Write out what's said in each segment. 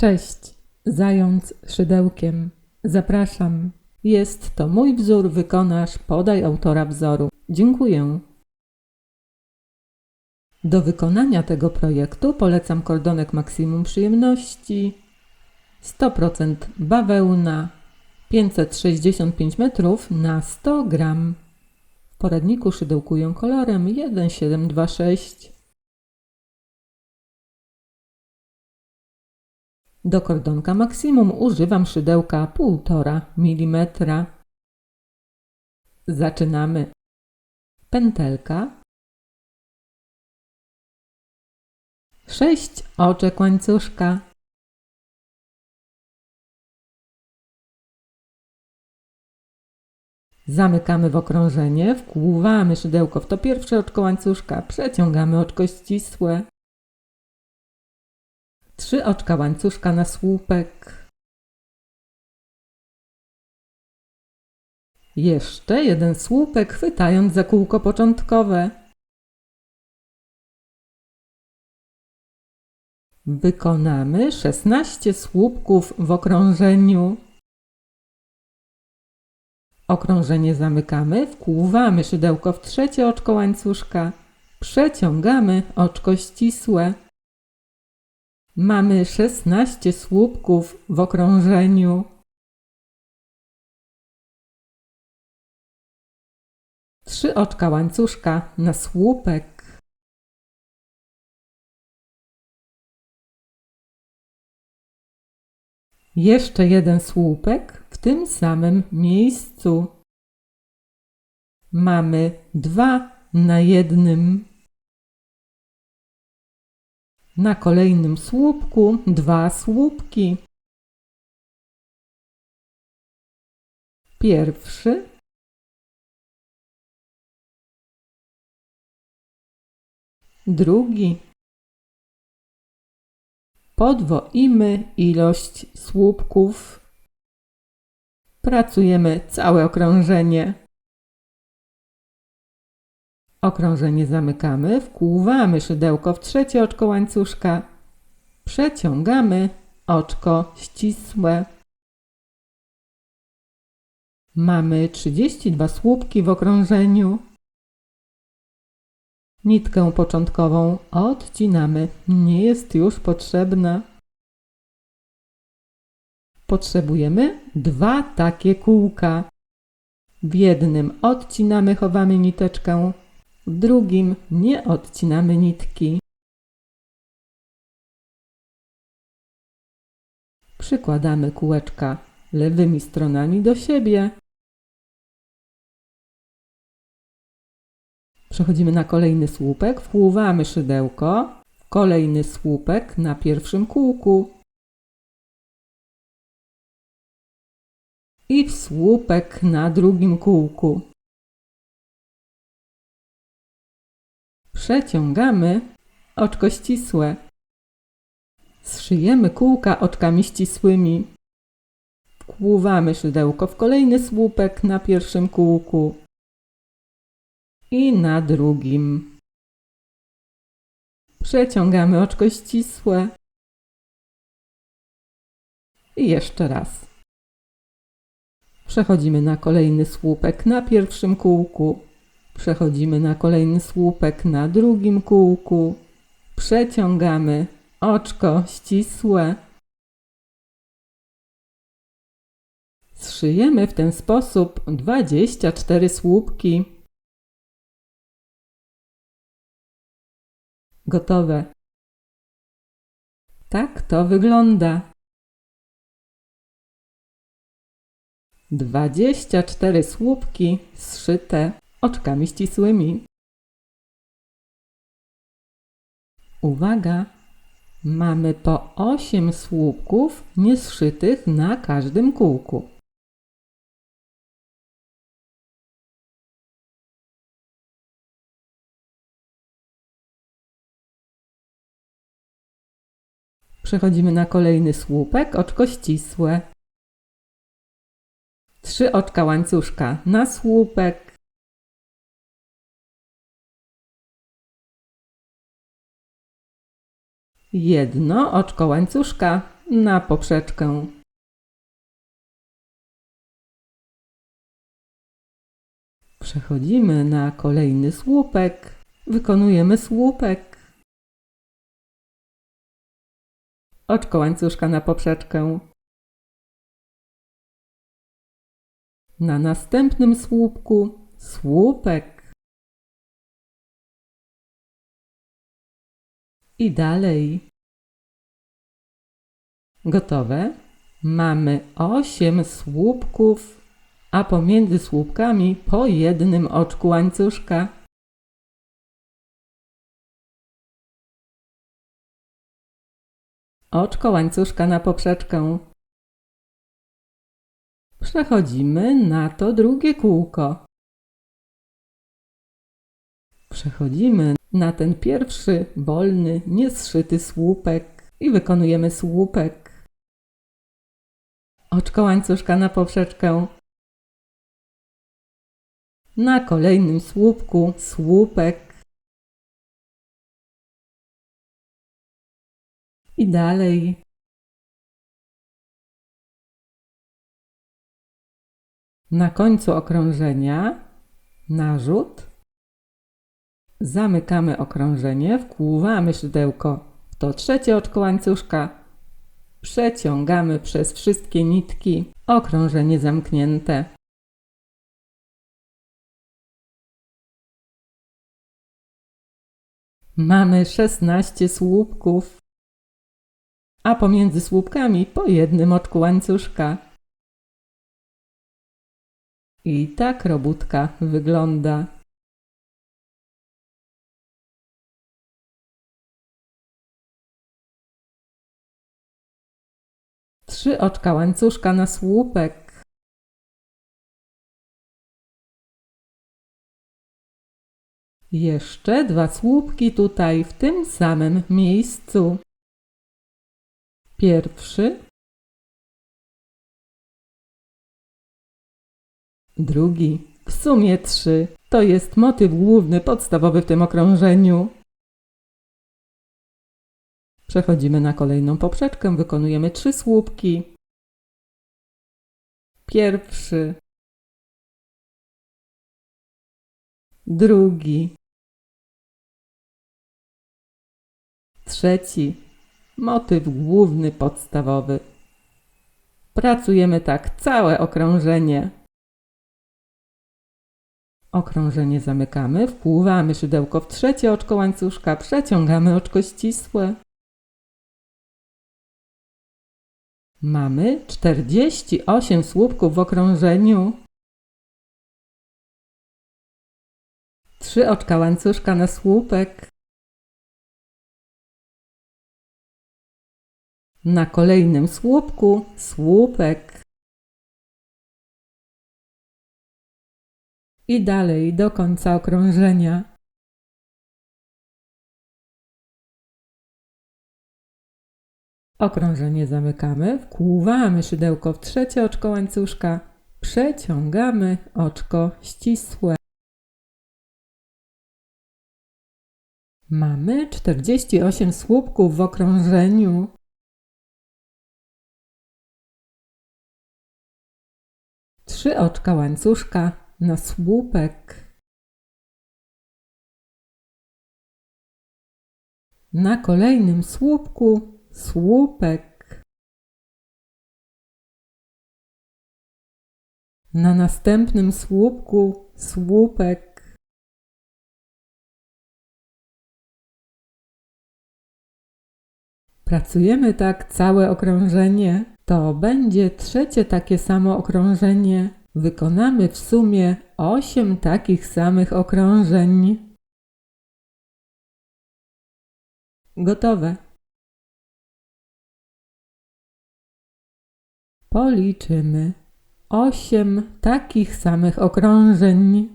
Cześć, zając szydełkiem. Zapraszam. Jest to mój wzór, wykonasz, podaj autora wzoru. Dziękuję. Do wykonania tego projektu polecam kordonek maksimum przyjemności 100% bawełna 565 metrów na 100 gram. W poradniku szydełkuję kolorem 1726. Do kordonka maksimum używam szydełka 1,5 mm. Zaczynamy. Pętelka. 6 oczek łańcuszka. Zamykamy w okrążenie, wkłuwamy szydełko w to pierwsze oczko łańcuszka, przeciągamy oczko ścisłe. Trzy oczka łańcuszka na słupek. Jeszcze jeden słupek, chwytając za kółko początkowe. Wykonamy 16 słupków w okrążeniu. Okrążenie zamykamy, wkłuwamy szydełko w trzecie oczko łańcuszka, przeciągamy oczko ścisłe. Mamy 16 słupków w okrążeniu. Trzy oczka łańcuszka na słupek. Jeszcze jeden słupek w tym samym miejscu. Mamy dwa na jednym. Na kolejnym słupku dwa słupki. Pierwszy. Drugi. Podwoimy ilość słupków. Pracujemy całe okrążenie. Okrążenie zamykamy, wkłuwamy szydełko w trzecie oczko łańcuszka, przeciągamy oczko ścisłe. Mamy 32 słupki w okrążeniu. Nitkę początkową odcinamy, nie jest już potrzebna. Potrzebujemy dwa takie kółka. W jednym odcinamy, chowamy niteczkę, w drugim nie odcinamy nitki. Przykładamy kółeczka lewymi stronami do siebie. Przechodzimy na kolejny słupek, wkłuwamy szydełko, kolejny słupek na pierwszym kółku i w słupek na drugim kółku. Przeciągamy oczko ścisłe. Zszyjemy kółka oczkami ścisłymi. Wkłuwamy szydełko w kolejny słupek na pierwszym kółku i na drugim. Przeciągamy oczko ścisłe. I jeszcze raz. Przechodzimy na kolejny słupek na pierwszym kółku. Przechodzimy na kolejny słupek na drugim kółku. Przeciągamy oczko ścisłe. Zszyjemy w ten sposób 24 słupki. Gotowe. Tak to wygląda. 24 słupki zszyte oczkami ścisłymi. Uwaga! Mamy po 8 słupków niezszytych na każdym kółku. Przechodzimy na kolejny słupek, oczko ścisłe. Trzy oczka łańcuszka na słupek. Jedno oczko łańcuszka na poprzeczkę. Przechodzimy na kolejny słupek. Wykonujemy słupek. Oczko łańcuszka na poprzeczkę. Na następnym słupku słupek. I dalej. Gotowe? Mamy 8 słupków, a pomiędzy słupkami po jednym oczku łańcuszka. Oczko łańcuszka na poprzeczkę. Przechodzimy na to drugie kółko. Przechodzimy na ten pierwszy wolny, niezszyty słupek i wykonujemy słupek. Oczko łańcuszka na poprzeczkę. Na kolejnym słupku słupek. I dalej. Na końcu okrążenia narzut. Zamykamy okrążenie, wkłuwamy szydełko w to trzecie oczko łańcuszka. Przeciągamy przez wszystkie nitki. Okrążenie zamknięte. Mamy 16 słupków, a pomiędzy słupkami po jednym oczku łańcuszka. I tak robótka wygląda. Trzy oczka łańcuszka na słupek. Jeszcze dwa słupki tutaj w tym samym miejscu. Pierwszy. Drugi. W sumie trzy. To jest motyw główny, podstawowy w tym okrążeniu. Przechodzimy na kolejną poprzeczkę, wykonujemy trzy słupki. Pierwszy. Drugi. Trzeci. Motyw główny, podstawowy. Pracujemy tak całe okrążenie. Okrążenie zamykamy, wpływamy szydełko w trzecie oczko łańcuszka, przeciągamy oczko ścisłe. Mamy 48 słupków w okrążeniu. Trzy oczka łańcuszka na słupek. Na kolejnym słupku słupek. I dalej do końca okrążenia. Okrążenie zamykamy, wkłuwamy szydełko w trzecie oczko łańcuszka, przeciągamy oczko ścisłe. Mamy 48 słupków w okrążeniu. Trzy oczka łańcuszka na słupek. Na kolejnym słupku słupek. Na następnym słupku słupek. Pracujemy tak całe okrążenie. To będzie trzecie takie samo okrążenie. Wykonamy w sumie 8 takich samych okrążeń. Gotowe. Policzymy osiem takich samych okrążeń.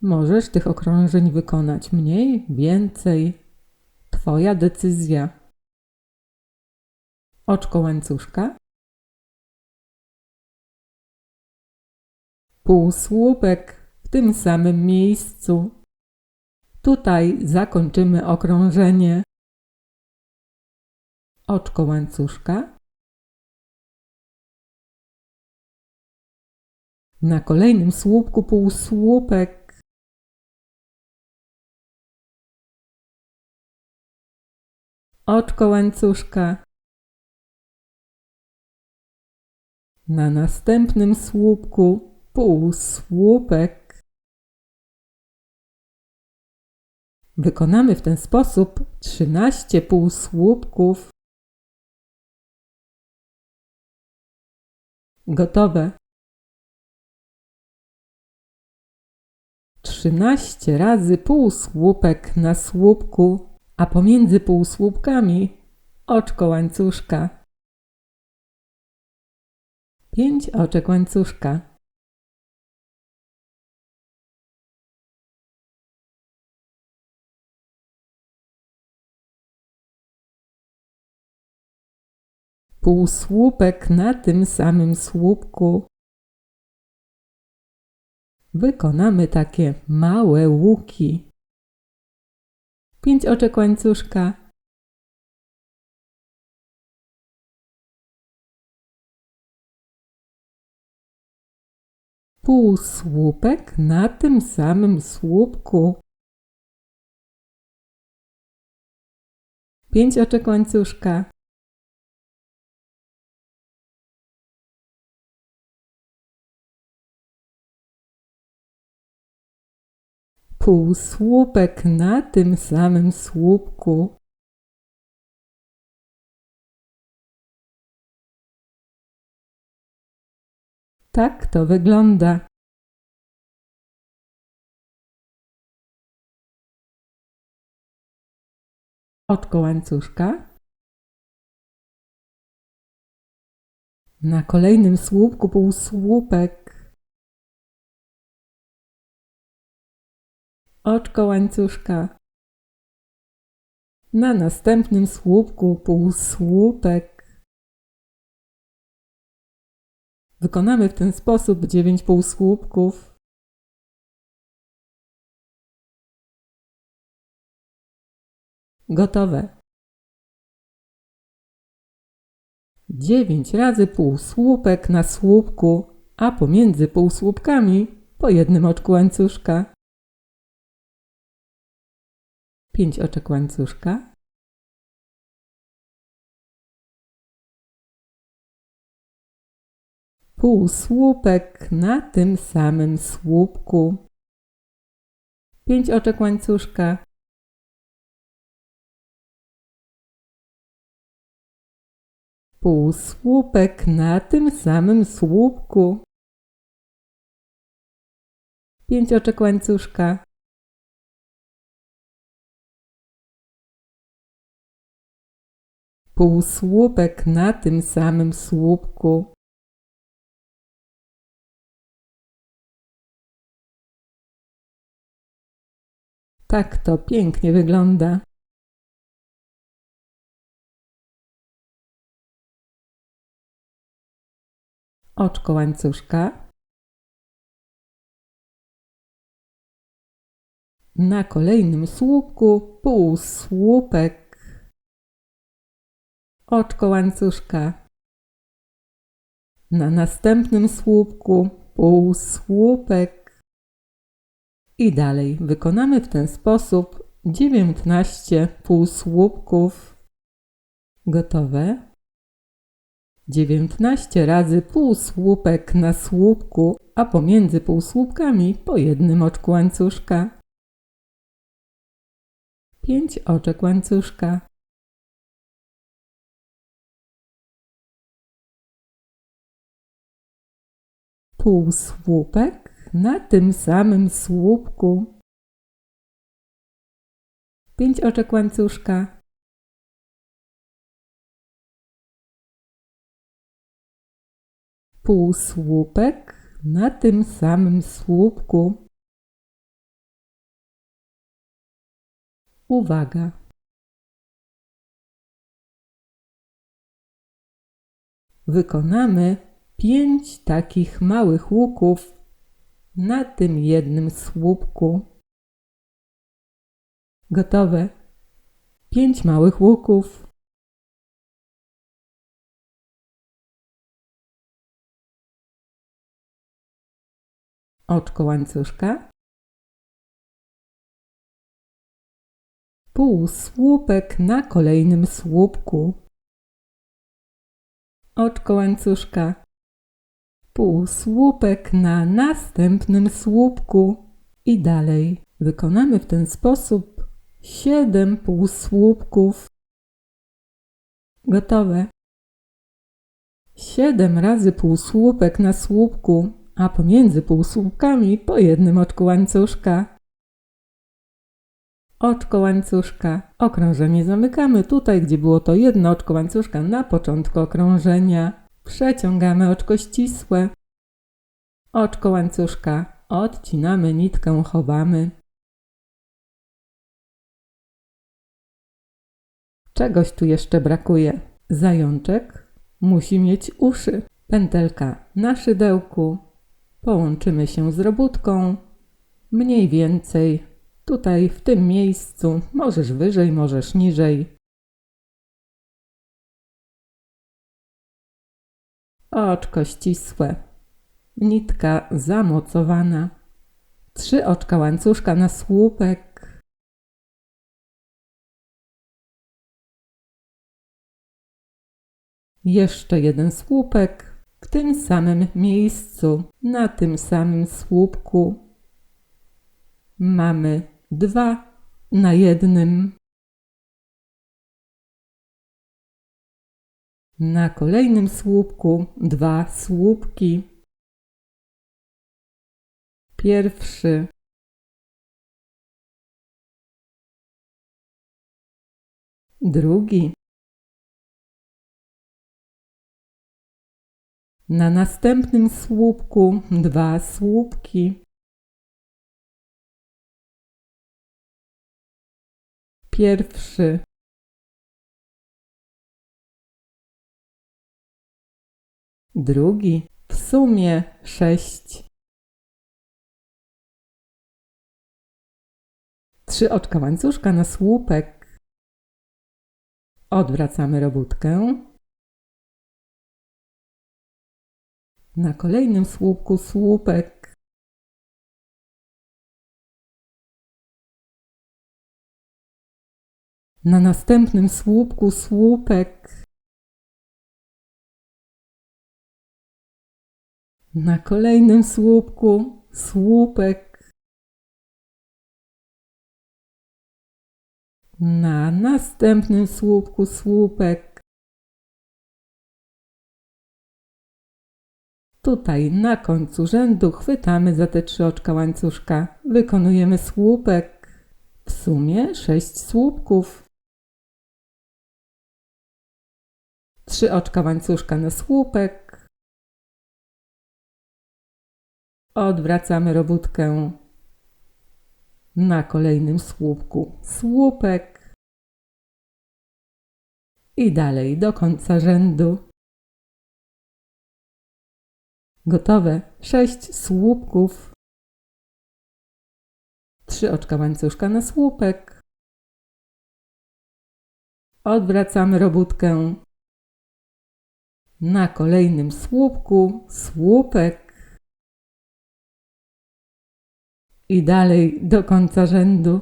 Możesz tych okrążeń wykonać mniej, więcej. Twoja decyzja. Oczko łańcuszka. Półsłupek w tym samym miejscu. Tutaj zakończymy okrążenie. Oczko łańcuszka Na kolejnym słupku półsłupek. Oczko łańcuszka. Na następnym słupku półsłupek. Wykonamy w ten sposób 13 półsłupków. Gotowe. 13 razy półsłupek na słupku, a pomiędzy półsłupkami oczko łańcuszka. 5 oczek łańcuszka. Półsłupek na tym samym słupku. Wykonamy takie małe łuki. 5 oczek łańcuszka. Półsłupek na tym samym słupku. 5 oczek łańcuszka. Półsłupek na tym samym słupku. Tak to wygląda. Oczko łańcuszka. Na kolejnym słupku półsłupek. Oczko łańcuszka. Na następnym słupku półsłupek. Wykonamy w ten sposób 9 półsłupków. Gotowe. 9 razy półsłupek na słupku, a pomiędzy półsłupkami po jednym oczku łańcuszka. 5 oczek łańcuszka. półsłupek na tym samym słupku. 5 oczek łańcuszka. Półsłupek na tym samym słupku. 5 oczek łańcuszka. Półsłupek na tym samym słupku. Tak to pięknie wygląda. Oczko łańcuszka. Na kolejnym słupku półsłupek. Oczko łańcuszka. Na następnym słupku półsłupek. I dalej wykonamy w ten sposób 19 półsłupków. Gotowe. 19 razy półsłupek na słupku, a pomiędzy półsłupkami po jednym oczku łańcuszka. 5 oczek łańcuszka. Półsłupek na tym samym słupku. Pięć oczek łańcuszka. Półsłupek na tym samym słupku. Uwaga! Wykonamy pięć takich małych łuków na tym jednym słupku. Gotowe. Pięć małych łuków. oczko łańcuszka, półsłupek na kolejnym słupku, oczko łańcuszka, półsłupek na następnym słupku i dalej. Wykonamy w ten sposób 7 półsłupków. Gotowe. 7 razy półsłupek na słupku, a pomiędzy półsłupkami po jednym oczku łańcuszka. Oczko łańcuszka. Okrążenie zamykamy tutaj, gdzie było to jedno oczko łańcuszka na początku okrążenia. Przeciągamy oczko ścisłe. Oczko łańcuszka. Odcinamy nitkę, chowamy. Czegoś tu jeszcze brakuje. Zajączek musi mieć uszy. Pętelka na szydełku. Połączymy się z robótką. Mniej więcej tutaj, w tym miejscu. Możesz wyżej, możesz niżej. Oczko ścisłe. Nitka zamocowana. Trzy oczka łańcuszka na słupek. Jeszcze jeden słupek w tym samym miejscu, na tym samym słupku. Mamy dwa na jednym. Na kolejnym słupku dwa słupki. Pierwszy. Drugi. Na następnym słupku dwa słupki. Pierwszy. Drugi. W sumie sześć. Trzy oczka łańcuszka na słupek. Odwracamy robótkę. Na kolejnym słupku słupek. Na następnym słupku słupek. Na kolejnym słupku słupek. Na następnym słupku słupek. Tutaj na końcu rzędu chwytamy za te trzy oczka łańcuszka. Wykonujemy słupek. W sumie sześć słupków. Trzy oczka łańcuszka na słupek. Odwracamy robótkę na kolejnym słupku. Słupek. I dalej do końca rzędu. Gotowe. Sześć słupków. Trzy oczka łańcuszka na słupek. Odwracamy robótkę. Na kolejnym słupku słupek. I dalej do końca rzędu.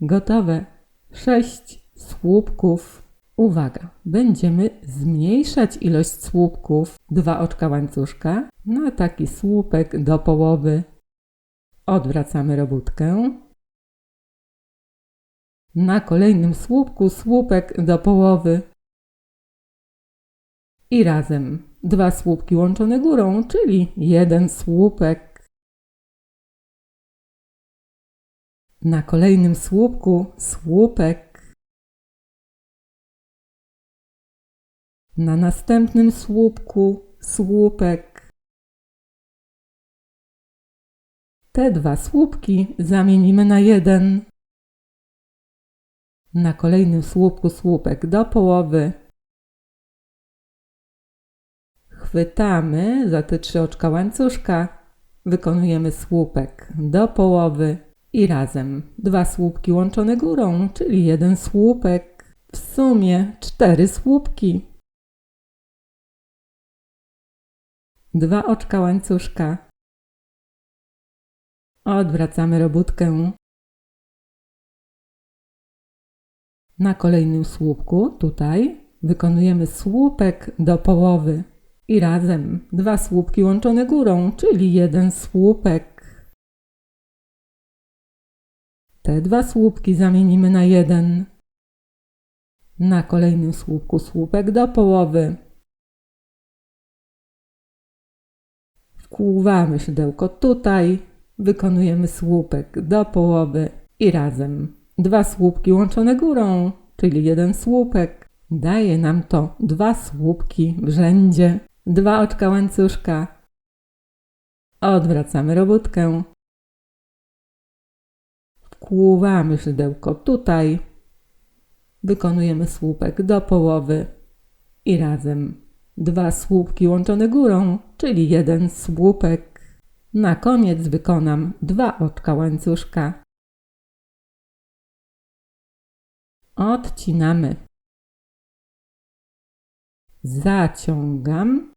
Gotowe. Sześć słupków. Uwaga, będziemy zmniejszać ilość słupków, dwa oczka łańcuszka, na taki słupek do połowy. Odwracamy robótkę. Na kolejnym słupku słupek do połowy. I razem dwa słupki łączone górą, czyli jeden słupek. Na kolejnym słupku słupek. Na następnym słupku słupek. Te dwa słupki zamienimy na jeden. Na kolejnym słupku słupek do połowy. Chwytamy za te trzy oczka łańcuszka. Wykonujemy słupek do połowy i razem dwa słupki łączone górą, czyli jeden słupek. W sumie cztery słupki. dwa oczka łańcuszka. Odwracamy robótkę. Na kolejnym słupku, tutaj, wykonujemy słupek do połowy i razem dwa słupki łączone górą, czyli jeden słupek. Te dwa słupki zamienimy na jeden. Na kolejnym słupku słupek do połowy. Wkłuwamy szydełko tutaj, wykonujemy słupek do połowy i razem dwa słupki łączone górą, czyli jeden słupek. Daje nam to dwa słupki w rzędzie, dwa oczka łańcuszka. Odwracamy robótkę. Wkłuwamy szydełko tutaj, wykonujemy słupek do połowy i razem dwa słupki łączone górą, czyli jeden słupek. Na koniec wykonam dwa oczka łańcuszka. Odcinamy. Zaciągam.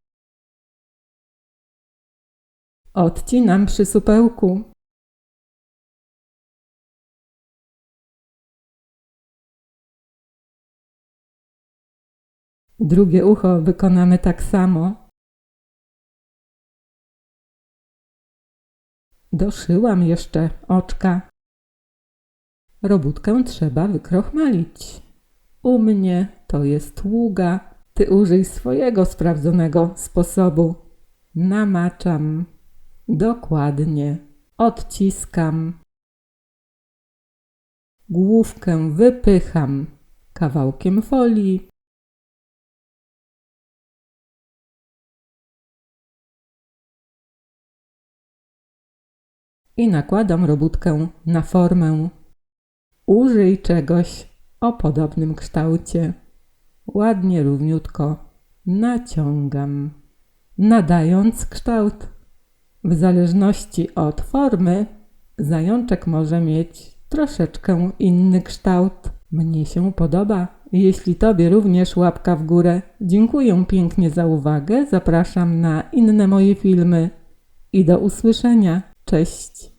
Odcinam przy supełku. Drugie ucho wykonamy tak samo. Doszyłam jeszcze oczka. Robótkę trzeba wykrochmalić. U mnie to jest ługa. Ty użyj swojego sprawdzonego sposobu. Namaczam. Dokładnie. Odciskam. Główkę wypycham kawałkiem folii. i nakładam robótkę na formę. Użyj czegoś o podobnym kształcie. Ładnie, równiutko naciągam, nadając kształt. W zależności od formy, zajączek może mieć troszeczkę inny kształt. Mnie się podoba. Jeśli Tobie również łapka w górę. Dziękuję pięknie za uwagę. Zapraszam na inne moje filmy i do usłyszenia. Cześć.